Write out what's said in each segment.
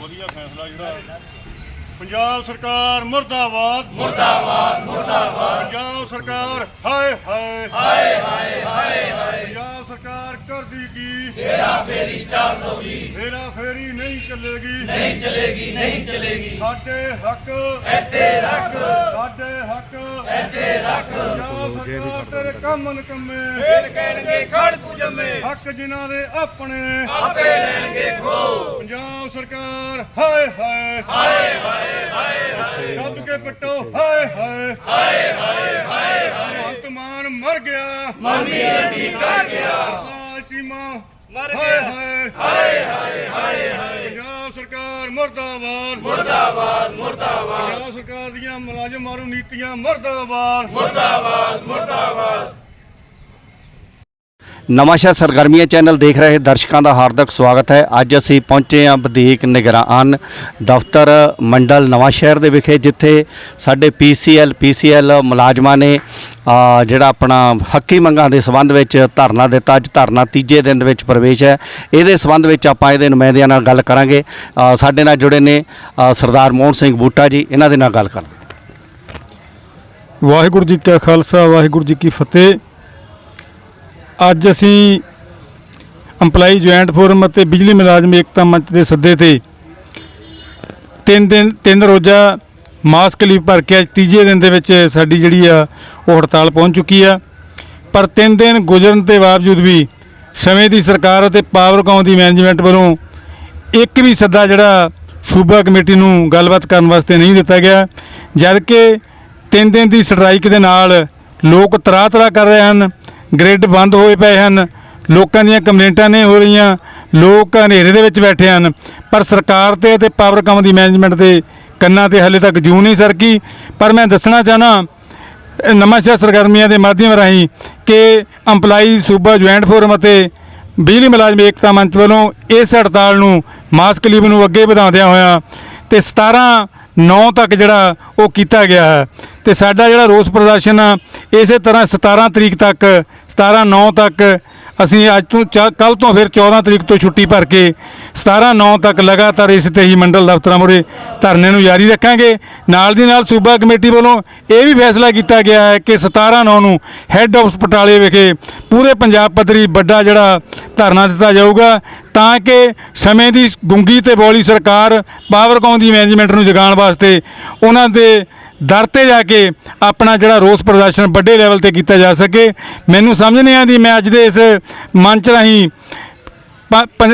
ਵਧੀਆ ਫੈਸਲਾ ਜਿਹੜਾ। ਪੰਜਾਬ ਸਰਕਾਰ ਮੁਰਦਾਬਾਦ। ਮੁਰਦਾਬਾਦ ਮੁਰਦਾਬਾਦ। ਪੰਜਾਬ ਸਰਕਾਰ ਹਾਏ ਹਾਏ। ਹਾਏ ਹਾਏ ਹਾਏ ਕਰਦੀ ਕੀ? ਹੇਰਾ ਫੇਰੀ 420 ਹੇਰਾ ਫੇਰੀ ਨਹੀਂ ਚੱਲੇਗੀ। ਨਹੀਂ ਚੱਲੇਗੀ ਨਹੀਂ ਚੱਲੇਗੀ। ਸਾਡੇ ਹੱਕ। ਇੱਥੇ ਰੱਖ। ਸਾਡੇ ਹੱਕ। ਇੱਥੇ ਰੱਖ। ਪੰਜਾਬ ਸਰਕਾਰ ਤੇਰੇ ਕੰਮ ਨਕਮੇ। ਫੇਰ ਕਹਿਣਗੇ ਖੜ ਤੂੰ ਜੰਮੇ। ਹੱਕ ਜਿਨ੍ਹਾਂ ਦੇ ਆਪਣੇ। ਆਪੇ ਲੈਣਗੇ ਖੋ। ਪੰਜਾਬ ਸਰਕਾਰ ਹਾਏ ਹਾਏ। ਹਾਏ ਹਾਏ ਹਾਏ ਰੱਬ ਕੇ ਪਟੋ ਹਾਏ ਹਾਏ। ਹਾਏ ਹਾਏ ਹਾਏ ਭਗਵੰਤ ਮਾਨ ਮਰ ਗਿਆ। ਮੰਮੀ ਰੰਡੀ ਕਰ ਗਿਆ। ਚੀਮਾ ਮਰ ਹਾਏ ਗਿਆ। ਹਾਏ। ਹਾਏ ਹਾਏ ਹਾਏ ਪੰਜਾਬ ਸਰਕਾਰ ਮਰਦਾਬਾਦ। ਮੁਰਦਾਬਾਦ ਮੁਰਦਾਬਾਦ। ਪੰਜਾਬ ਸਰਕਾਰ ਦੀਆਂ ਮੁਲਾਜ਼ਮ ਮਾਰੂ ਨੀਤੀਆਂ ਮਰਦਾਬਾਦ। ਮੁਰਦਾਬਾਦ ਮੁਰਦਾਬਾਦ। ਨਵਾਂਸ਼ਹਿਰ ਸਰਗਰਮੀਆਂ ਚੈਨਲ ਦੇਖ ਰਹੇ ਦਰਸ਼ਕਾਂ ਦਾ ਹਾਰਦਿਕ ਸਵਾਗਤ ਹੈ। ਅੱਜ ਅਸੀਂ ਪਹੁੰਚੇ ਹਾਂ ਵਧੀਕ ਨਿਗਰਾਨ ਦਫ਼ਤਰ ਮੰਡਲ ਨਵਾਂਸ਼ਹਿਰ ਦੇ ਵਿਖੇ, ਜਿੱਥੇ ਸਾਡੇ ਪੀਸੀਐਲ ਪੀਸੀਐਲ ਮੁਲਾਜ਼ਮਾਂ ਨੇ ਜਿਹੜਾ ਆਪਣਾ ਹੱਕੀ ਮੰਗਾਂ ਦੇ ਸੰਬੰਧ ਵਿੱਚ ਧਰਨਾ ਦਿੱਤਾ। ਅੱਜ ਧਰਨਾ ਤੀਜੇ ਦਿਨ ਦੇ ਵਿੱਚ ਪ੍ਰਵੇਸ਼ ਹੈ। ਇਹਦੇ ਸੰਬੰਧ ਵਿੱਚ ਆਪਾਂ ਇਹਦੇ ਨੁਮਾਇੰਦਿਆਂ ਨਾਲ ਗੱਲ ਕਰਾਂਗੇ। ਸਾਡੇ ਨਾਲ ਜੁੜੇ ਨੇ ਸਰਦਾਰ ਮੋਹਨ ਸਿੰਘ ਬੂਟਾ ਜੀ। ਇਹਨਾਂ ਦੇ ਨਾਲ ਗੱਲ ਕਰਦੇ ਵਾਹਿਗੁਰੂ ਜੀ ਕਾ ਖਾਲਸਾ, ਵਾਹਿਗੁਰੂ ਜੀ ਕੀ ਫਤਿਹ। ਅੱਜ ਅਸੀਂ EMPLOYE ਜੁਆਇੰਟ ਫੋਰਮ ਅਤੇ ਬਿਜਲੀ ਮੁਲਾਜ਼ਮ ਏਕਤਾ ਮੰਚ ਦੇ ਸੱਦੇ ਤੇ ਤਿੰਨ ਦਿਨ, ਤਿੰਨ ਰੋਜ਼ਾ ਮਾਸਕ ਲੀਵ ਭਰ ਕੇ ਅੱਜ ਤੀਜੇ ਦਿਨ ਦੇ ਵਿੱਚ ਸਾਡੀ ਜਿਹੜੀ ਆ, ਉਹ ਹੜਤਾਲ ਪਹੁੰਚ ਚੁੱਕੀ ਆ। ਪਰ ਤਿੰਨ ਦਿਨ ਗੁਜ਼ਰਨ ਦੇ ਬਾਵਜੂਦ ਵੀ ਸਮੇਂ ਦੀ ਸਰਕਾਰ ਅਤੇ ਪਾਵਰਕਾਮ ਦੀ ਮੈਨੇਜਮੈਂਟ ਵੱਲੋਂ ਇੱਕ ਵੀ ਸੱਦਾ ਜਿਹੜਾ ਸੂਬਾ ਕਮੇਟੀ ਨੂੰ ਗੱਲਬਾਤ ਕਰਨ ਵਾਸਤੇ ਨਹੀਂ ਦਿੱਤਾ ਗਿਆ ਜਦ ਕਿ ਤਿੰਨ ਦਿਨ ਦੀ ਸਟ੍ਰਾਈਕ ਦੇ ਨਾਲ ਲੋਕ ਤਰਾਹ ਤਰਾਹ ਕਰ ਰਹੇ ਹਨ। ਗ੍ਰਿਡ ਬੰਦ ਹੋਏ ਪਏ ਹਨ। ਲੋਕਾਂ ਦੀਆਂ ਕੰਪਲੇਂਟਾਂ ਨੇ ਹੋ ਰਹੀਆਂ। ਲੋਕ ਹਨੇਰੇ ਦੇ ਵਿੱਚ ਬੈਠੇ ਹਨ। ਪਰ ਸਰਕਾਰ ਤੇ ਅਤੇ ਪਾਵਰਕਾਮ ਦੀ ਮੈਨੇਜਮੈਂਟ ਦੇ ਕੰਨਾਂ ਤੇ ਹਲੇ ਤੱਕ ਜੂ ਨਹੀਂ ਸਰਕੀ ਪਰ ਮੈਂ ਦੱਸਣਾ ਚਾਹਨਾ ਨਵਾਂਸ਼ਹਿਰ ਸਰਗਰਮੀਆਂ ਦੇ ਮਾਧਿਅਮ ਰਾਹੀਂ ਕਿ EMPLOYE ਸੂਬਾ ਜੁਆਇੰਟ ਫੋਰਮ ਅਤੇ ਬਿਜਲੀ ਮੁਲਾਜ਼ਮ ਏਕਤਾ ਮੰਚ ਵੱਲੋਂ ਇਸ ਹੜਤਾਲ ਨੂੰ ਮਾਸਕ ਲੀਵ ਨੂੰ ਅੱਗੇ ਵਧਾਉਂਦਿਆਂ ਹੋਇਆਂ ਤੇ 17 9 ਤੱਕ ਜਿਹੜਾ ਉਹ ਕੀਤਾ ਗਿਆ ਹੈ। ਤੇ ਸਾਡਾ ਜਿਹੜਾ ਰੋਸ ਪ੍ਰਦਰਸ਼ਨ ਆ, ਇਸੇ ਤਰ੍ਹਾਂ 17 ਤਰੀਕ ਤੱਕ 17 9 ਤੱਕ ਅਸੀਂ ਅੱਜ ਤੋਂ ਕੱਲ ਤੋਂ ਫਿਰ 14 ਤਰੀਕ ਤੋਂ ਛੁੱਟੀ ਭਰ ਕੇ 17 9 ਤੱਕ ਲਗਾਤਾਰ ਇਸ ਤੇ ਹੀ ਮੰਡਲ ਦਫ਼ਤਰਾਂ ਮੁਰੇ ਧਰਨੇ ਨੂੰ ਜਾਰੀ ਰੱਖਾਂਗੇ। ਨਾਲ ਦੀ ਨਾਲ ਸੂਬਾ ਕਮੇਟੀ ਵੱਲੋਂ ਇਹ ਵੀ ਫੈਸਲਾ ਕੀਤਾ ਗਿਆ ਹੈ ਕਿ 17 9 ਨੂੰ ਹੈੱਡ ਆਫਿਸ ਪਟਾਲੇ ਵਿਖੇ ਪੂਰੇ ਪੰਜਾਬ ਪੱਧਰੀ ਵੱਡਾ ਜਿਹੜਾ ਧਰਨਾ ਦਿੱਤਾ ਜਾਊਗਾ ਤਾਂ ਕਿ ਸਮੇਂ ਦੀ ਗੁੰਗੀ ਤੇ ਬੋਲੀ ਸਰਕਾਰ ਪਾਵਰਕੌਮ ਦੀ ਮੈਨੇਜਮੈਂਟ ਨੂੰ ਜਗਾਉਣ ਵਾਸਤੇ ਉਹਨਾਂ ਦੇ ਦਰ ਤੇ ਜਾ ਕੇ ਆਪਣਾ ਜਿਹੜਾ ਰੋਸ ਪ੍ਰਦਰਸ਼ਨ ਵੱਡੇ ਲੈਵਲ ਤੇ ਕੀਤਾ ਜਾ ਸਕੇ। ਮੈਨੂੰ ਸਮਝ ਨਹੀਂ ਆਉਂਦੀ, ਮੈਂ ਅੱਜ ਦੇ ਇਸ ਮੰਚ ਰਾਹੀਂ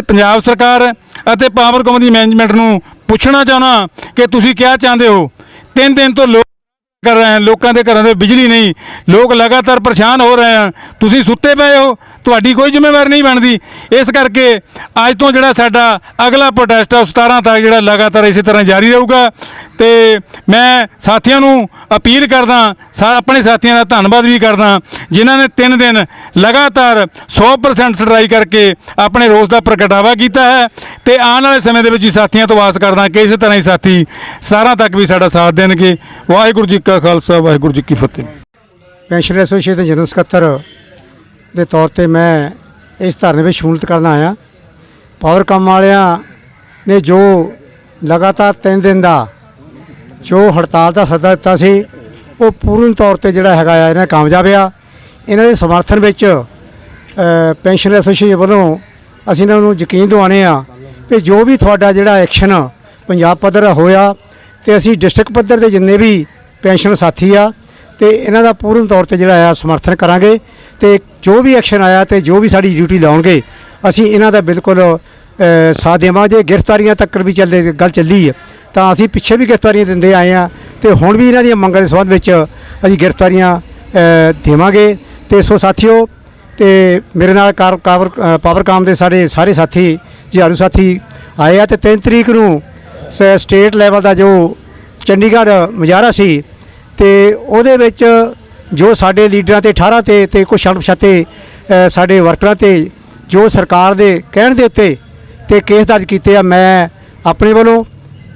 ਪੰਜਾਬ ਸਰਕਾਰ ਅਤੇ ਪਾਵਰਕਾਮ ਦੀ ਮੈਨੇਜਮੈਂਟ ਨੂੰ ਪੁੱਛਣਾ ਚਾਹਣਾ ਕਿ ਤੁਸੀਂ ਕੀ ਚਾਹੁੰਦੇ ਹੋ? ਤਿੰਨ ਦਿਨ ਤੋਂ ਲੋਕ ਕਰ ਰਹੇ ਹਨ, ਲੋਕਾਂ ਦੇ ਘਰਾਂ ਦੇ ਬਿਜਲੀ ਨਹੀਂ। ਲੋਕ ਲਗਾਤਾਰ ਪਰੇਸ਼ਾਨ ਹੋ ਰਹੇ ਹਨ। ਤੁਸੀਂ ਸੁੱਤੇ ਪਏ ਹੋ, ਤੁਹਾਡੀ ਕੋਈ ਜ਼ਿੰਮੇਵਾਰੀ ਨਹੀਂ ਬਣਦੀ। ਇਸ ਕਰਕੇ ਅੱਜ ਤੋਂ ਜਿਹੜਾ ਸਾਡਾ ਅਗਲਾ ਪ੍ਰੋਟੈਸਟ ਆ, ਉਹ 17 ਤੱਕ ਜਿਹੜਾ ਲਗਾਤਾਰ ਇਸੇ ਤਰ੍ਹਾਂ ਜਾਰੀ ਰਹੂਗਾ। ਤੇ ਮੈਂ ਸਾਥੀਆਂ ਨੂੰ ਅਪੀਲ ਕਰਦਾ, ਸਾ, ਆਪਣੇ ਸਾਥੀਆਂ ਦਾ ਧੰਨਵਾਦ ਵੀ ਕਰਦਾ, ਜਿਨ੍ਹਾਂ ਨੇ 3 ਦਿਨ ਲਗਾਤਾਰ 100% ਸਟ੍ਰਾਈਕ ਕਰਕੇ ਆਪਣੇ ਰੋਸ ਦਾ ਪ੍ਰਗਟਾਵਾ ਕੀਤਾ ਹੈ ਤੇ ਆਉਣ ਵਾਲੇ ਸਮੇਂ ਦੇ ਵਿੱਚ ਹੀ ਸਾਥੀਆਂ ਤੋਂ ਆਸ ਕਰਦਾ ਕਿ ਇਸੇ ਤਰ੍ਹਾਂ ਹੀ ਸਾਥੀ 17 ਤੱਕ ਵੀ ਸਾਡਾ ਸਾਥ ਦੇਣਗੇ। ਵਾਹਿਗੁਰੂ ਜੀ ਕਾ ਖਾਲਸਾ, ਵਾਹਿਗੁਰੂ ਜੀ ਕੀ ਫਤਿਹ। ਪੈਨਸ਼ਨ ਐਸੋਸੀਏਸ਼ਨ ਦੇ ਜਨਰਲ ਸਕੱਤਰ ਦੇ ਤੌਰ ਤੇ ਮੈਂ ਇਸ ਧਰਨੇ ਵਿੱਚ ਸ਼ਮੂਲੀਅਤ ਕਰਨ ਆਇਆ। ਪਾਵਰ ਕੰਮ ਵਾਲਿਆਂ ਨੇ ਜੋ ਲਗਾਤਾਰ ਤਿੰਨ ਦਿਨ ਦਾ ਜੋ ਹੜਤਾਲ ਦਾ ਸੱਦਾ ਦਿੱਤਾ ਸੀ, ਉਹ ਪੂਰਨ ਤੌਰ ਤੇ ਜਿਹੜਾ ਹੈਗਾ ਆ ਇਹਨਾਂ ਕਾਮਯਾਬ ਆ। ਇਹਨਾਂ ਦੇ ਸਮਰਥਨ ਵਿੱਚ ਪੈਨਸ਼ਨ ਐਸੋਸੀਏਸ਼ਨ ਵੱਲੋਂ ਅਸੀਂ ਇਹਨਾਂ ਨੂੰ ਯਕੀਨ ਦਿਵਾਉਣੇ ਆ ਕਿ ਜੋ ਵੀ ਤੁਹਾਡਾ ਜਿਹੜਾ ਐਕਸ਼ਨ ਪੰਜਾਬ ਪੱਧਰ ਹੋਇਆ ਤੇ ਅਸੀਂ ਡਿਸਟ੍ਰਿਕਟ ਪੱਧਰ ਦੇ ਜਿੰਨੇ ਵੀ ਪੈਨਸ਼ਨ ਸਾਥੀ ਆ ਤੇ ਇਹਨਾਂ ਦਾ ਪੂਰਨ ਤੌਰ ਤੇ ਜਿਹੜਾ ਆ, ਸਮਰਥਨ ਕਰਾਂਗੇ ਤੇ ਜੋ ਵੀ ਐਕਸ਼ਨ ਆਇਆ ਤੇ ਜੋ ਵੀ ਸਾਡੀ ਡਿਊਟੀ ਲਾਉਣਗੇ, ਅਸੀਂ ਇਹਨਾਂ ਦਾ ਬਿਲਕੁਲ ਸਾਥ ਦੇਵਾਂਗੇ। ਗ੍ਰਿਫਤਾਰੀਆਂ ਤੱਕ ਵੀ ਚੱਲੇ ਗੱਲ ਚੱਲੀ ਹੈ। ਤਾਂ ਅਸੀਂ ਪਿੱਛੇ ਵੀ ਗ੍ਰਿਫਤਾਰੀਆਂ ਦਿੰਦੇ ਆਏ ਆ ਤੇ ਹੁਣ ਵੀ ਇਹਨਾਂ ਦੀਆਂ ਮੰਗਾਂ ਦੇ ਸੰਬੰਧ ਵਿੱਚ ਅਸੀਂ ਗ੍ਰਿਫਤਾਰੀਆਂ ਦੇਵਾਂਗੇ। ਤੇ ਸੋ ਸਾਥੀਓ, ਤੇ ਮੇਰੇ ਨਾਲ ਕਾਰ ਕਾਵਰ ਪਾਵਰਕਾਮ ਦੇ ਸਾਡੇ ਸਾਰੇ ਸਾਥੀ ਜਿਹਾਰੂ ਸਾਥੀ ਆਏ ਆ ਤੇ 3 ਤਰੀਕ ਨੂੰ ਸ- ਸਟੇਟ ਲੈਵਲ ਦਾ ਜੋ ਚੰਡੀਗੜ੍ਹ ਮੁਜ਼ਾਹਰਾ ਸੀ ਤੇ ਉਹਦੇ ਵਿੱਚ ਜੋ ਸਾਡੇ ਲੀਡਰਾਂ ਤੇ 18 ਤੇ ਤੇ ਕੁਝ ਅਣਪਛਾਤੇ ਸਾਡੇ ਵਰਕਰਾਂ ਤੇ ਜੋ ਸਰਕਾਰ ਦੇ ਕਹਿਣ ਦੇ ਉੱਤੇ ਤੇ ਕੇਸ ਦਰਜ ਕੀਤੇ ਆ, ਮੈਂ ਆਪਣੇ ਵੱਲੋਂ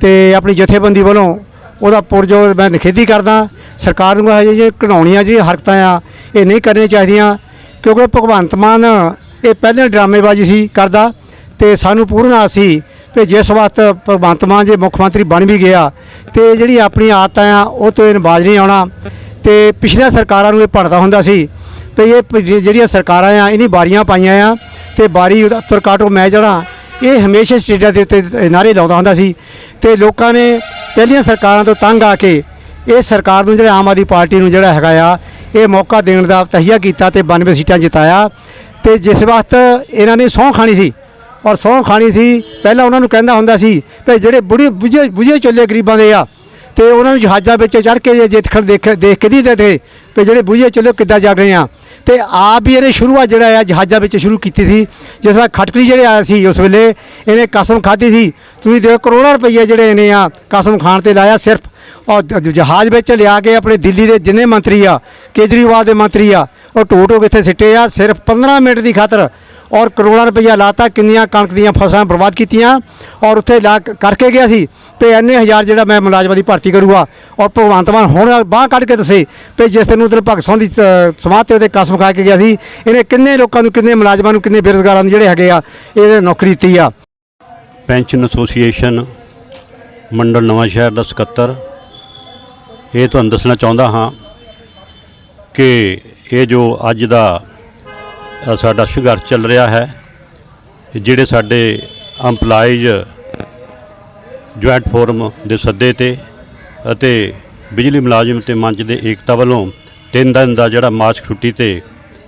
ਤੇ ਆਪਣੀ ਜਥੇਬੰਦੀ ਵੱਲੋਂ ਉਹਦਾ ਪੁਰਜੋਰ ਮੈਂ ਨਿਖੇਧੀ ਕਰਦਾ, ਸਰਕਾਰ ਨੂੰ ਹਜੇ ਜੇ ਘਿਨਾਉਣੀਆਂ ਜਿਹੜੀਆਂ ਹਰਕਤਾਂ ਆ, ਇਹ ਨਹੀਂ ਕਰਨੀਆਂ ਚਾਹੀਦੀਆਂ, ਕਿਉਂਕਿ ਭਗਵੰਤ ਮਾਨ, ਇਹ ਪਹਿਲੇ ਡਰਾਮੇਬਾਜ਼ੀ ਸੀ ਕਰਦਾ ਤੇ ਸਾਨੂੰ ਪੂਰਨ ਆਸ ਸੀ ਕਿ ਜਿਸ ਵਕਤ ਭਗਵੰਤ ਮਾਨ ਜੇ ਮੁੱਖ ਮੰਤਰੀ ਬਣ ਵੀ ਗਿਆ ਤੇ ਜਿਹੜੀ ਆਪਣੀ ਆਦਤਾਂ ਆ, ਉਹ ਤੋਂ ਇਹ ਬਾਜ ਨਹੀਂ ਆਉਣਾ। ਤੇ ਪਿਛਲੀਆਂ ਸਰਕਾਰਾਂ ਨੂੰ ਇਹ ਭੜਦਾ ਹੁੰਦਾ ਸੀ ਤੇ ਇਹ ਜਿਹੜੀਆਂ ਸਰਕਾਰਾਂ ਆ ਇਹਨੀ ਬਾਰੀਆਂ ਪਾਈਆਂ ਆ ਤੇ ਬਾਰੀ ਉੱਤਰ ਮੈਂ ਜਿਹੜਾ ਇਹ ਹਮੇਸ਼ਾ ਸਟੇਜਾਂ ਦੇ ਉੱਤੇ ਨਾਰੇ ਲਾਉਂਦਾ ਹੁੰਦਾ ਸੀ ਤੇ ਲੋਕਾਂ ਨੇ ਪਹਿਲੀਆਂ ਸਰਕਾਰਾਂ ਤੋਂ ਤੰਗ ਆ ਕੇ ਇਹ ਸਰਕਾਰ ਨੂੰ ਜਿਹੜਾ ਆਮ ਆਦਮੀ ਪਾਰਟੀ ਨੂੰ ਜਿਹੜਾ ਹੈਗਾ ਆ, ਇਹ ਮੌਕਾ ਦੇਣ ਦਾ ਤਹੀਆ ਕੀਤਾ ਤੇ 92 ਸੀਟਾਂ ਜਿਤਾਇਆ। ਤੇ ਜਿਸ ਵਕਤ ਇਹਨਾਂ ਨੇ ਸਹੁੰ ਖਾਣੀ ਸੀ ਔਰ ਸਹੁੰ ਖਾਣੀ ਸੀ, ਪਹਿਲਾਂ ਉਹਨਾਂ ਨੂੰ ਕਹਿੰਦਾ ਹੁੰਦਾ ਸੀ ਕਿ ਜਿਹੜੇ ਬੁੜੇ ਬੁਝੇ ਬੁਝੇ ਚੱਲੇ ਗਰੀਬਾਂ ਦੇ ਆ, ਤੇ ਉਹਨਾਂ ਨੂੰ ਜਹਾਜ਼ਾਂ ਵਿੱਚ ਚੜ੍ਹ ਕੇ ਜੇ ਦੇਖਣ ਦੇਖ ਦੇਖ ਕੇ ਦੀ ਦੇ ਤੇ ਕਿ ਜਿਹੜੇ ਬੁਝੇ ਚੱਲੇ ਕਿੱਦਾਂ ਜਾ ਰਹੇ ਆ। ਤੇ ਆਪ ਵੀ ਇਹਨੇ ਸ਼ੁਰੂਆਤ ਜਿਹੜਾ ਆ ਜਹਾਜ਼ਾਂ ਵਿੱਚ ਸ਼ੁਰੂ ਕੀਤੀ ਸੀ। ਜਿਸ ਵਾਰ ਖਟਕਲੀ ਜਿਹੜੇ ਆਇਆ ਸੀ ਉਸ ਵੇਲੇ, ਇਹਨੇ ਕਸਮ ਖਾਧੀ ਸੀ। ਤੁਸੀਂ ਦੇਖੋ ਕਰੋੜਾਂ ਰੁਪਏ ਜਿਹੜੇ ਇਹਨੇ ਆ ਕਸਮ ਖਾਣ ਤੇ ਲਾਇਆ ਸਿਰਫ। ਔਰ ਜਹਾਜ਼ ਵਿੱਚ ਲਿਆ ਕੇ ਆਪਣੇ ਦਿੱਲੀ ਦੇ ਜਿੰਨੇ ਮੰਤਰੀ ਆ, ਕੇਜਰੀਵਾਲ ਦੇ ਮੰਤਰੀ ਆ, ਉਹ ਟੋ ਟੋ ਕਿੱਥੇ ਸਿੱਟੇ ਆ। ਸਿਰਫ 15 ਮਿੰਟ ਦੀ ਖਾਤਰ ਔਰ ਕਰੋੜਾਂ ਰੁਪਈਆ ਲਾਤਾ, ਕਿੰਨੀਆਂ ਕਣਕ ਦੀਆਂ ਫਸਲਾਂ ਬਰਬਾਦ ਕੀਤੀਆਂ ਔਰ ਉੱਥੇ ਲਾ ਕਰਕੇ ਗਿਆ ਸੀ ਤੇ ਇੰਨੇ ਹਜ਼ਾਰ ਜਿਹੜਾ ਮੈਂ ਮੁਲਾਜ਼ਮਾਂ ਦੀ ਭਰਤੀ ਕਰੂਗਾ ਔਰ ਭਗਵੰਤ ਮਾਨ ਹੁਣ ਬਾਹ ਕੱਢ ਕੇ ਦੱਸੇ ਤੇ ਜਿਸ ਦਿਨ ਉਧਰ ਭਗਤ ਸਿੰਘ ਦੀ ਸਮਾਧ ਤੇ ਉਹਦੇ ਕਸਮ ਖਾ ਕੇ ਗਿਆ ਸੀ, ਇਹਨੇ ਕਿੰਨੇ ਲੋਕਾਂ ਨੂੰ, ਕਿੰਨੇ ਮੁਲਾਜ਼ਮਾਂ ਨੂੰ, ਕਿੰਨੇ ਬੇਰੁਜ਼ਗਾਰਾਂ ਨੂੰ ਜਿਹੜੇ ਹੈਗੇ ਆ ਇਹਨੇ ਨੌਕਰੀ ਦਿੱਤੀ ਆ। ਪੈਨਸ਼ਨ ਐਸੋਸੀਏਸ਼ਨ ਮੰਡਲ ਨਵਾਂ ਸ਼ਹਿਰ ਦਾ ਸਕੱਤਰ। ਇਹ ਤੁਹਾਨੂੰ ਦੱਸਣਾ ਚਾਹੁੰਦਾ ਹਾਂ ਕਿ ਇਹ ਜੋ ਅੱਜ ਦਾ ਸਾਡਾ ਸੰਘਰਸ਼ ਚੱਲ ਰਿਹਾ ਹੈ। ਜਿਹੜੇ ਸਾਡੇ EMPLOYEES ਜੁਆਇੰਟ ਫੋਰਮ ਦੇ ਸੱਦੇ ਤੇ ਅਤੇ ਬਿਜਲੀ ਮੁਲਾਜ਼ਮ ਤੇ ਮੰਚ ਦੇ ਏਕਤਾ ਵੱਲੋਂ ਤਿੰਨ ਦਿਨ ਦਾ ਜਿਹੜਾ ਮਾਰਚ ਛੁੱਟੀ ਤੇ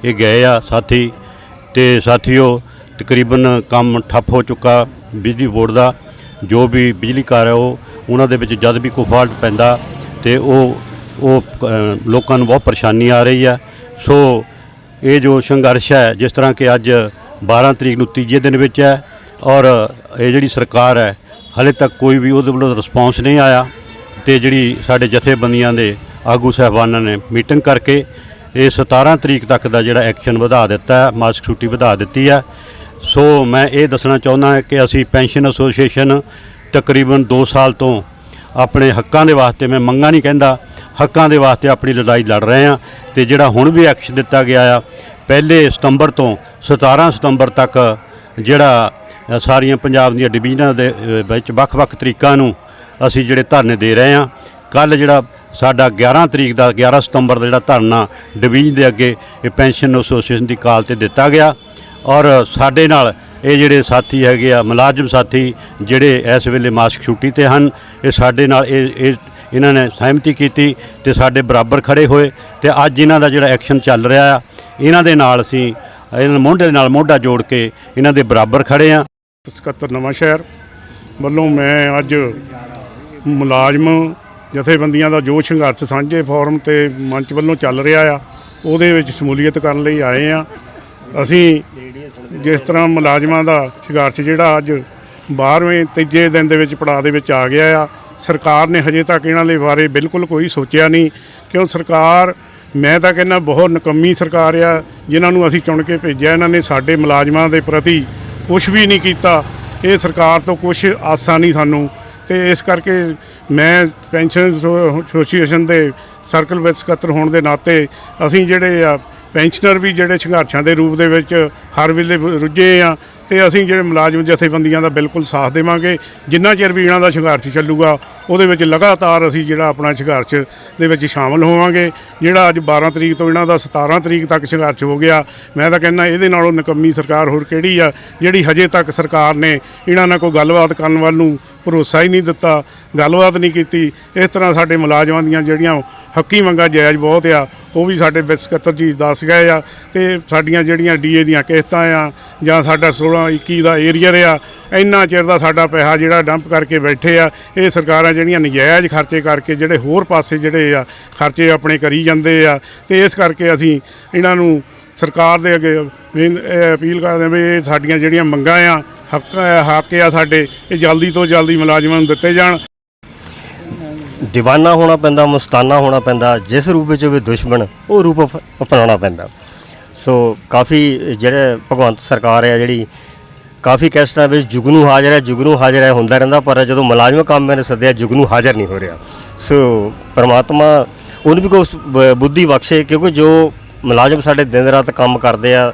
ਇਹ ਗਏ ਆ ਸਾਥੀ। ਤੇ ਸਾਥੀਓ, ਤਕਰੀਬਨ ਕੰਮ ਠੱਪ ਹੋ ਚੁੱਕਾ ਬਿਜਲੀ ਬੋਰਡ ਦਾ। ਜੋ ਵੀ ਬਿਜਲੀ ਘਰ ਹੈ ਉਹ, ਉਹਨਾਂ ਦੇ ਵਿੱਚ ਜਦ ਵੀ ਕੋਈ ਫਾਲਟ ਪੈਂਦਾ ਤੇ ਉਹ ਉਹ ਲੋਕਾਂ ਨੂੰ ਬਹੁਤ ਪਰੇਸ਼ਾਨੀ ਆ ਰਹੀ ਆ। ਸੋ ਇਹ ਜੋ ਸੰਘਰਸ਼ ਹੈ, ਜਿਸ ਤਰ੍ਹਾਂ ਕਿ ਅੱਜ 12 ਤਰੀਕ ਨੂੰ ਤੀਜੇ ਦਿਨ ਵਿੱਚ ਹੈ ਔਰ ਇਹ ਜਿਹੜੀ ਸਰਕਾਰ ਹੈ, ਹਲੇ ਤੱਕ ਕੋਈ ਵੀ ਉਹਦੇ ਵੱਲੋਂ ਰਿਸਪੌਂਸ ਨਹੀਂ ਆਇਆ ਤੇ ਜਿਹੜੀ ਸਾਡੇ ਜਥੇਬੰਦੀਆਂ ਦੇ ਆਗੂ ਸਾਹਿਬਾਨਾਂ ਨੇ ਮੀਟਿੰਗ ਕਰਕੇ ਇਹ 17 ਤਰੀਕ ਤੱਕ ਦਾ ਜਿਹੜਾ ਐਕਸ਼ਨ ਵਧਾ ਦਿੱਤਾ ਹੈ ਮਾਸਕ ਛੁੱਟੀ ਵਧਾ ਦਿੱਤੀ ਹੈ। ਸੋ ਮੈਂ ਇਹ ਦੱਸਣਾ ਚਾਹੁੰਦਾ ਹਾਂ ਕਿ ਅਸੀਂ ਪੈਨਸ਼ਨ ਐਸੋਸੀਏਸ਼ਨ ਤਕਰੀਬਨ 2 ਸਾਲ ਤੋਂ ਆਪਣੇ ਹੱਕਾਂ ਦੇ ਵਾਸਤੇ ਮੈਂ ਮੰਗਾਂ ਨਹੀਂ ਕਹਿੰਦਾ। ਹੱਕਾਂ ਦੇ ਵਾਸਤੇ ਆਪਣੀ ਲੜਾਈ ਲੜ ਰਹੇ ਹਾਂ ਤੇ ਜਿਹੜਾ ਹੁਣ ਵੀ ਐਕਸ਼ਨ ਦਿੱਤਾ ਗਿਆ ਆ, ਪਹਿਲੇ ਸਤੰਬਰ ਤੋਂ 17 ਸਤੰਬਰ ਤੱਕ ਜਿਹੜਾ ਸਾਰੀਆਂ ਪੰਜਾਬ ਦੀਆਂ ਡਿਵੀਜ਼ਨਾਂ ਦੇ ਵਿੱਚ ਵੱਖ-ਵੱਖ ਤਰੀਕਾਂ ਨੂੰ ਅਸੀਂ ਜਿਹੜੇ ਧਰਨੇ ਦੇ ਰਹੇ ਹਾਂ ਕੱਲ ਜਿਹੜਾ ਸਾਡਾ 11 ਤਰੀਕ ਦਾ 11 ਸਤੰਬਰ ਦਾ ਜਿਹੜਾ ਧਰਨਾ ਡਿਵੀਜ਼ਨ ਦੇ ਅੱਗੇ ਇਹ ਪੈਨਸ਼ਨ ਐਸੋਸੀਏਸ਼ਨ ਦੀ ਕਾਲ ਤੇ ਦਿੱਤਾ ਗਿਆ ਔਰ ਸਾਡੇ ਨਾਲ ਇਹ ਜਿਹੜੇ ਸਾਥੀ ਹੈਗੇ ਆ, ਮੁਲਾਜ਼ਮ ਸਾਥੀ ਜਿਹੜੇ ਇਸ ਵੇਲੇ ਮਾਸਕ ਛੁੱਟੀ ਤੇ ਹਨ, ਇਹ ਸਾਡੇ ਨਾਲ ਇਹ ਇਹ ਇਹਨਾਂ ਨੇ ਸਹਿਮਤੀ ਕੀਤੀ ਤੇ ਸਾਡੇ ਬਰਾਬਰ ਖੜੇ ਹੋਏ ਤੇ ਅੱਜ ਇਹਨਾਂ ਦਾ ਜਿਹੜਾ ਐਕਸ਼ਨ ਚੱਲ ਰਿਹਾ ਆ, ਇਹਨਾਂ ਦੇ ਨਾਲ ਅਸੀਂ, ਇਹਨਾਂ ਮੋਢੇ ਨਾਲ ਮੋਢਾ ਜੋੜ ਕੇ ਇਹਨਾਂ ਦੇ ਬਰਾਬਰ ਖੜੇ ਆ। ਸਕੱਤਰ ਨਵਾਂ ਸ਼ਹਿਰ। ਵੱਲੋਂ ਮੈਂ ਅੱਜ ਮੁਲਾਜ਼ਮ ਜਥੇਬੰਦੀਆਂ ਦਾ ਜੋ ਸੰਘਰਸ਼ ਸਾਂਝੇ ਫੋਰਮ ਤੇ ਮੰਚ ਵੱਲੋਂ ਚੱਲ ਰਿਹਾ ਆ, ਉਹਦੇ ਵਿੱਚ ਸ਼ਮੂਲੀਅਤ ਕਰਨ ਲਈ ਆਏ ਆ। ਅਸੀਂ ਜਿਸ ਤਰ੍ਹਾਂ ਮੁਲਾਜ਼ਮਾਂ ਦਾ ਸੰਘਰਸ਼ ਜਿਹੜਾ ਅੱਜ 12ਵੇਂ ਤੀਜੇ ਦਿਨ ਦੇ ਵਿੱਚ ਪੜਾਅ ਦੇ ਵਿੱਚ ਆ ਗਿਆ ਆ, ਸਰਕਾਰ ਨੇ ਹਜੇ ਤੱਕ ਇਹਨਾਂ ਦੇ ਬਾਰੇ ਬਿਲਕੁਲ ਕੋਈ ਸੋਚਿਆ ਨਹੀਂ। ਕਿਉਂ ਸਰਕਾਰ, ਮੈਂ ਤਾਂ ਕਹਿੰਦਾ ਬਹੁਤ ਨਕੰਮੀ ਸਰਕਾਰ ਆ, ਜਿਨ੍ਹਾਂ ਨੂੰ ਅਸੀਂ ਚੁਣ ਕੇ ਭੇਜਿਆ, ਇਹਨਾਂ ਨੇ ਸਾਡੇ ਮੁਲਾਜ਼ਮਾਂ ਦੇ ਪ੍ਰਤੀ ਕੁਝ ਵੀ ਨਹੀਂ ਕੀਤਾ। ਇਹ ਸਰਕਾਰ ਤੋਂ ਕੁਝ ਆਸਾਂ ਨਹੀਂ ਸਾਨੂੰ। ਤੇ ਇਸ ਕਰਕੇ ਮੈਂ ਪੈਨਸ਼ਨ ਐਸੋਸੀਏਸ਼ਨ ਦੇ ਸਰਕਲ ਵਿੱਚ ਸਕੱਤਰ ਹੋਣ ਦੇ ਨਾਤੇ ਅਸੀਂ ਜਿਹੜੇ ਆ ਪੈਨਸ਼ਨਰ ਵੀ ਜਿਹੜੇ ਸੰਘਰਸ਼ਾਂ ਦੇ ਰੂਪ ਦੇ ਵਿੱਚ ਹਰ ਵੇਲੇ ਰੁੱਝੇ ਆ, ਤੇ ਅਸੀਂ ਜਿਹੜੇ ਮੁਲਾਜ਼ਮ ਜਥੇਬੰਦੀਆਂ ਦਾ ਬਿਲਕੁਲ ਸਾਥ ਦੇਵਾਂਗੇ। ਜਿੰਨਾ ਚਿਰ ਵੀ ਇਹਨਾਂ ਦਾ ਸੰਘਰਸ਼ ਚੱਲੂਗਾ, ਉਹਦੇ ਵਿੱਚ ਲਗਾਤਾਰ ਅਸੀਂ ਜਿਹੜਾ ਆਪਣਾ ਸੰਘਰਸ਼ ਦੇ ਵਿੱਚ ਸ਼ਾਮਲ ਹੋਵਾਂਗੇ। ਜਿਹੜਾ ਅੱਜ 12 ਤਰੀਕ ਤੋਂ ਇਹਨਾਂ ਦਾ 17 ਤਰੀਕ ਤੱਕ ਸੰਘਰਸ਼ ਹੋ ਗਿਆ, ਮੈਂ ਤਾਂ ਕਹਿੰਦਾ ਇਹਦੇ ਨਾਲੋਂ ਨਕੰਮੀ ਸਰਕਾਰ ਹੋਰ ਕਿਹੜੀ ਆ, ਜਿਹੜੀ ਹਜੇ ਤੱਕ ਸਰਕਾਰ ਨੇ ਇਹਨਾਂ ਨਾਲ ਕੋਈ ਗੱਲਬਾਤ ਕਰਨ ਵੱਲ ਨੂੰ ਭਰੋਸਾ ਹੀ ਨਹੀਂ ਦਿੱਤਾ, ਗੱਲਬਾਤ ਨਹੀਂ ਕੀਤੀ। ਇਸ ਤਰ੍ਹਾਂ ਸਾਡੇ ਮੁਲਾਜ਼ਮਾਂ ਦੀਆਂ ਜਿਹੜੀਆਂ ਹੱਕੀ ਮੰਗਾਂ ਜਾਇਜ਼ ਬਹੁਤ ਆ, ਉਹ ਵੀ ਸਾਡੇ ਸਕੱਤਰ ਜੀ ਦੱਸ ਗਏ ਆ ਤੇ ਸਾਡੀਆਂ ਜਿਹੜੀਆਂ ਡੀਏ ਦੀਆਂ ਕਿਸ਼ਤਾਂ ਆ ਜਾਂ ਸਾਡਾ 16 21 ਦਾ ਏਰੀਅਰ ਆ ਇੰਨਾ ਚਿਰ ਦਾ ਸਾਡਾ ਪੈਸਾ ਜਿਹੜਾ ਡੰਪ ਕਰਕੇ ਬੈਠੇ ਆ, ਇਹ ਸਰਕਾਰਾਂ ਜਿਹੜੀਆਂ ਨਜਾਇਜ਼ ਖਰਚੇ ਕਰਕੇ ਜਿਹੜੇ ਹੋਰ ਪਾਸੇ ਜਿਹੜੇ ਆ, ਖਰਚੇ ਆਪਣੇ ਕਰੀ ਜਾਂਦੇ ਆ ਤੇ ਇਸ ਕਰਕੇ ਅਸੀਂ ਇਹਨਾਂ ਨੂੰ ਸਰਕਾਰ ਦੇ ਅੱਗੇ ਇਹ ਅਪੀਲ ਕਰਦੇ ਹਾਂ ਵੀ ਇਹ ਸਾਡੀਆਂ ਜਿਹੜੀਆਂ ਮੰਗਾਂ ਆ ਹੱਕ ਹੱਕ ਆ ਸਾਡੇ ਇਹ ਜਲਦੀ ਤੋਂ ਜਲਦੀ ਮੁਲਾਜ਼ਮਾਂ ਨੂੰ ਦਿੱਤੇ ਜਾਣ। دیਵਾਨਾ ਹੋਣਾ ਪੈਂਦਾ ਮਸਤਾਨਾ ਹੋਣਾ ਪੈਂਦਾ ਜਿਸ ਰੂਪ ਵਿੱਚ ਵੀ ਦੁਸ਼ਮਣ ਉਹ ਰੂਪ ਅਪ- ਅਪਣਾਉਣਾ ਪੈਂਦਾ ਸੋ ਕਾਫੀ ਜਿਹੜੇ ਭਗਵੰਤ ਸਰਕਾਰ ਹੈ ਜਿਹੜੀ ਕਾਫੀ ਕੈਸਟਾਂ ਵਿੱਚ ਜੁਗਨੂ ਹਾਜ਼ਰ ਹੈ ਜੁਗਨੂ ਹਾਜ਼ਰ ਹੈ ਹੁੰਦਾ ਰਹਿੰਦਾ ਪਰ ਜਦੋਂ ਮੁਲਾਜ਼ਮ ਕੰਮ ਮੈਨੇ ਸੱਦਿਆ ਜੁਗਨੂ ਹਾਜ਼ਰ ਨਹੀਂ ਹੋ ਰਿਹਾ ਸੋ ਪਰਮਾਤਮਾ ਉਹਨੂੰ ਵੀ ਕੋਈ ਬ- ਬੁੱਧੀ ਬਖਸ਼ੇ ਕਿਉਂਕਿ ਜੋ ਮੁਲਾਜ਼ਮ ਸਾਡੇ ਦਿਨ ਰਾਤ ਕੰਮ ਕਰਦੇ ਆ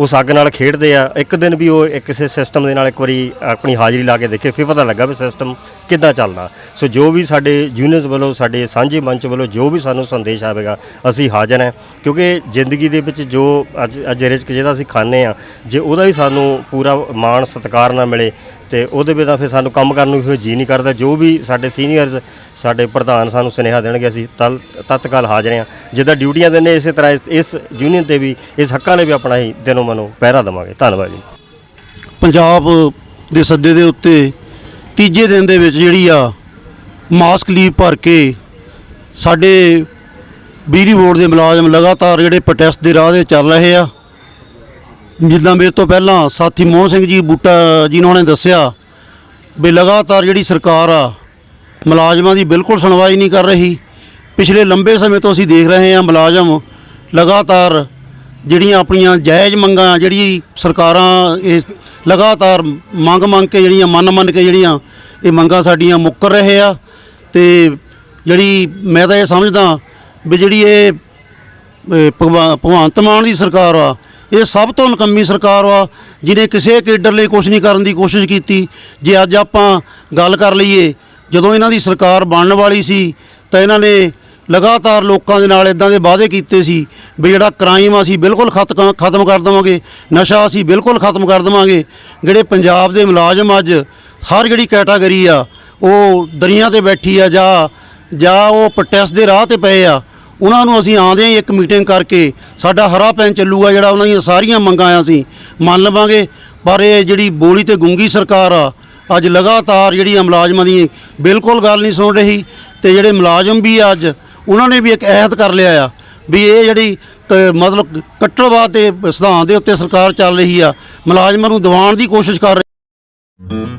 ਉਸ ਅੱਗ ਨਾਲ ਖੇਡਦੇ ਆ। ਇੱਕ ਦਿਨ ਵੀ ਉਹ ਇੱਕ ਕਿਸੇ ਸਿਸਟਮ ਦੇ ਨਾਲ ਇੱਕ ਵਾਰੀ ਆਪਣੀ ਹਾਜ਼ਰੀ ਲਾ ਕੇ ਦੇਖੇ, ਫਿਰ ਪਤਾ ਲੱਗਾ ਵੀ ਸਿਸਟਮ ਕਿੱਦਾਂ ਚੱਲਦਾ। ਸੋ ਜੋ ਵੀ ਸਾਡੇ ਯੂਨੀਅਨਸ ਵੱਲੋਂ, ਸਾਡੇ ਸਾਂਝੇ ਮੰਚ ਵੱਲੋਂ ਜੋ ਵੀ ਸਾਨੂੰ ਸੰਦੇਸ਼ ਆਵੇਗਾ, ਅਸੀਂ ਹਾਜ਼ਰ ਹਾਂ। ਕਿਉਂਕਿ ਜ਼ਿੰਦਗੀ ਦੇ ਵਿੱਚ ਜੋ ਅੱਜ ਅੱਜ ਰਿਸਕ ਜਿਹਦਾ ਅਸੀਂ ਖਾਂਦੇ ਆ ਜੇ ਉਹਦਾ ਵੀ ਸਾਨੂੰ ਪੂਰਾ ਮਾਣ ਸਤਿਕਾਰ ਨਾ ਮਿਲੇ ਤੇ ਉਹਦੇ ਬਿਨਾਂ ਫਿਰ ਸਾਨੂੰ ਕੰਮ ਕਰਨ ਨੂੰ ਫਿਰ ਜੀ ਨਹੀਂ ਕਰਦਾ। ਜੋ ਵੀ ਸਾਡੇ ਸੀਨੀਅਰਸ, ਸਾਡੇ ਪ੍ਰਧਾਨ ਸਾਨੂੰ ਸੁਨੇਹਾ ਦੇਣਗੇ, ਅਸੀਂ ਤਲ, ਤਤਕਾਲ ਹਾਜ਼ਰ ਹਾਂ। ਜਿੱਦਾਂ ਡਿਊਟੀਆਂ ਦਿੰਦੇ ਇਸੇ ਤਰ੍ਹਾਂ ਇਸ- ਇਸ ਯੂਨੀਅਨ ਤੇ ਵੀ, ਇਸ ਹੱਕਾਂ ਲਈ ਵੀ ਆਪਣਾ ਹੀ ਦਿਨੋਂ ਮਨੋਂ ਪਹਿਰਾ ਦੇਵਾਂਗੇ। ਧੰਨਵਾਦ ਜੀ। ਪੰਜਾਬ ਦੇ ਸੱਦੇ ਦੇ ਉੱਤੇ ਤੀਜੇ ਦਿਨ ਦੇ ਵਿੱਚ ਜਿਹੜੀ ਆ ਮਾਸਕ ਲੀਵ ਭਰ ਕੇ ਸਾਡੇ ਬਿਜਲੀ ਬੋਰਡ ਦੇ ਮੁਲਾਜ਼ਮ ਲਗਾਤਾਰ ਜਿਹੜੇ ਪ੍ਰੋਟੈਸਟ ਦੇ ਰਾਹ ਦੇ ਚੱਲ ਰਹੇ ਆ। ਜਿੱਦਾਂ ਮੇਰੇ ਤੋਂ ਪਹਿਲਾਂ ਸਾਥੀ ਮੋਹਨ ਸਿੰਘ ਜੀ, ਬੂਟਾ ਜੀ ਨੇ ਦੱਸਿਆ ਵੀ ਲਗਾਤਾਰ ਜਿਹੜੀ ਸਰਕਾਰ ਆ, ਮੁਲਾਜ਼ਮਾਂ ਦੀ ਬਿਲਕੁਲ ਸੁਣਵਾਈ ਨਹੀਂ ਕਰ ਰਹੀ। ਪਿਛਲੇ ਲੰਬੇ ਸਮੇਂ ਤੋਂ ਅਸੀਂ ਦੇਖ ਰਹੇ ਹਾਂ ਮੁਲਾਜ਼ਮ ਲਗਾਤਾਰ ਜਿਹੜੀਆਂ ਆਪਣੀਆਂ ਜਾਇਜ਼ ਮੰਗਾਂ, ਜਿਹੜੀ ਸਰਕਾਰਾਂ ਇਹ ਲਗਾਤਾਰ ਮੰਗ ਮੰਗ ਕੇ ਜਿਹੜੀਆਂ ਮੰਨ ਮੰਨ ਕੇ ਜਿਹੜੀਆਂ ਇਹ ਮੰਗਾਂ ਸਾਡੀਆਂ ਮੁੱਕਰ ਰਹੇ ਆ ਤੇ ਜਿਹੜੀ ਮੈਂ ਤਾਂ ਇਹ ਸਮਝਦਾ ਵੀ ਜਿਹੜੀ ਇਹ ਇਹ ਭਗਵੰਤ ਮਾਨ ਦੀ ਸਰਕਾਰ ਆ ਇਹ ਸਭ ਤੋਂ ਨਕੰਮੀ ਸਰਕਾਰ ਆ ਜਿਹਨੇ ਕਿਸੇ ਕੇਡਰ ਲਈ ਕੁਝ ਨਹੀਂ ਕਰਨ ਦੀ ਕੋਸ਼ਿਸ਼ ਕੀਤੀ। ਜੇ ਅੱਜ ਆਪਾਂ ਗੱਲ ਕਰ ਲਈਏ, ਜਦੋਂ ਇਹਨਾਂ ਦੀ ਸਰਕਾਰ ਬਣਨ ਵਾਲੀ ਸੀ, ਤਾਂ ਇਹਨਾਂ ਨੇ ਲਗਾਤਾਰ ਲੋਕਾਂ ਦੇ ਨਾਲ ਇਦਾਂ ਦੇ ਵਾਅਦੇ ਕੀਤੇ ਸੀ ਵੀ ਜਿਹੜਾ ਕ੍ਰਾਈਮ ਅਸੀਂ ਬਿਲਕੁਲ ਖਤਮ ਖਤਮ ਕਰ ਦੇਵਾਂਗੇ, ਨਸ਼ਾ ਅਸੀਂ ਬਿਲਕੁਲ ਖਤਮ ਕਰ ਦੇਵਾਂਗੇ। ਜਿਹੜੇ ਪੰਜਾਬ ਦੇ ਮੁਲਾਜ਼ਮ ਅੱਜ ਹਰ ਜਿਹੜੀ ਕੈਟਾਗਰੀ ਆ, ਉਹ ਦਰੀਆਂ ਤੇ ਬੈਠੀ ਆ ਜਾਂ ਜਾਂ ਉਹ ਪ੍ਰੋਟੈਸਟ ਦੇ ਰਾਹ ਤੇ ਪਏ ਆ ਉਹਨਾਂ ਨੂੰ ਅਸੀਂ ਆਉਂਦੇ ਹਾਂ ਇੱਕ ਮੀਟਿੰਗ ਕਰਕੇ, ਸਾਡਾ ਹਰਾ ਪੈਨ ਚੱਲੂਗਾ ਜਿਹੜਾ ਉਹਨਾਂ ਦੀਆਂ ਸਾਰੀਆਂ ਮੰਗਾਂ ਆ ਅਸੀਂ ਮੰਨ ਲਵਾਂਗੇ। ਪਰ ਇਹ ਜਿਹੜੀ ਬੋਲੀ ਤੇ ਗੁੰਗੀ ਸਰਕਾਰ ਆ, ਅੱਜ ਲਗਾਤਾਰ ਜਿਹੜੀ ਆ ਮੁਲਾਜ਼ਮਾਂ ਦੀ ਬਿਲਕੁਲ ਗੱਲ ਨਹੀਂ ਸੁਣ ਰਹੀ, ਤੇ ਜਿਹੜੇ ਮੁਲਾਜ਼ਮ ਵੀ ਆ ਅੱਜ, ਉਹਨਾਂ ਨੇ ਵੀ ਇੱਕ ਅਹਿਦ ਕਰ ਲਿਆ ਆ, ਵੀ ਇਹ ਜਿਹੜੀ ਕ- ਮਤਲਬ ਕੱਟੜਵਾਦ ਦੇ ਸਿਧਾਂਤ ਦੇ ਉੱਤੇ ਸਰਕਾਰ ਚੱਲ ਰਹੀ ਆ, ਮੁਲਾਜ਼ਮਾਂ ਨੂੰ ਦਿਵਾਉਣ ਦੀ ਕੋਸ਼ਿਸ਼ ਕਰ ਰਹੀ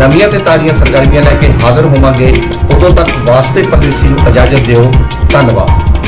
ਨਵੀਆਂ ਤੇ ਤਾਜ਼ੀਆਂ ਸਰਗਰਮੀਆਂ ਲੈ ਕੇ ਹਾਜ਼ਰ ਹੋਵਾਂਗੇ। ਉਦੋਂ ਤੱਕ ਵਾਸਤੇ ਪਰਦੇਸੀ ਨੂੰ ਇਜਾਜ਼ਤ ਦਿਓ। ਧੰਨਵਾਦ।